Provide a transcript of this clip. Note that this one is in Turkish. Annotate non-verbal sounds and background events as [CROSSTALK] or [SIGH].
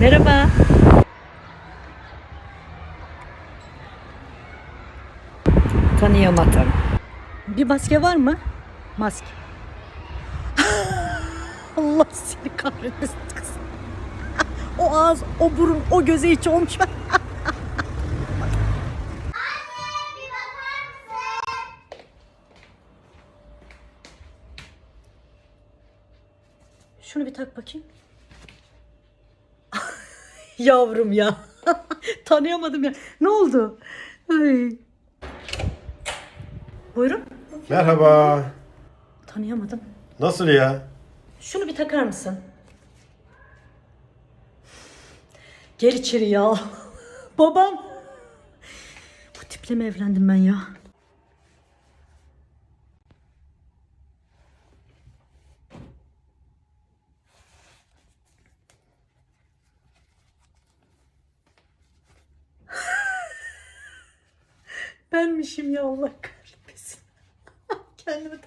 Merhaba. Tanıyamadım. Bir maske var mı? Maske. [LAUGHS] Allah seni kahretmesin kız. [LAUGHS] o ağız, o burun, o göze hiç olmuş. [LAUGHS] Şunu bir tak bakayım. Yavrum ya. [LAUGHS] Tanıyamadım ya. Ne oldu? Ay. Buyurun. Merhaba. Tanıyamadım. Nasıl ya? Şunu bir takar mısın? Gel içeri ya. [LAUGHS] Babam. Bu tiple mi evlendim ben ya? Benmişim ya Allah kahretmesin. [LAUGHS] Kendimi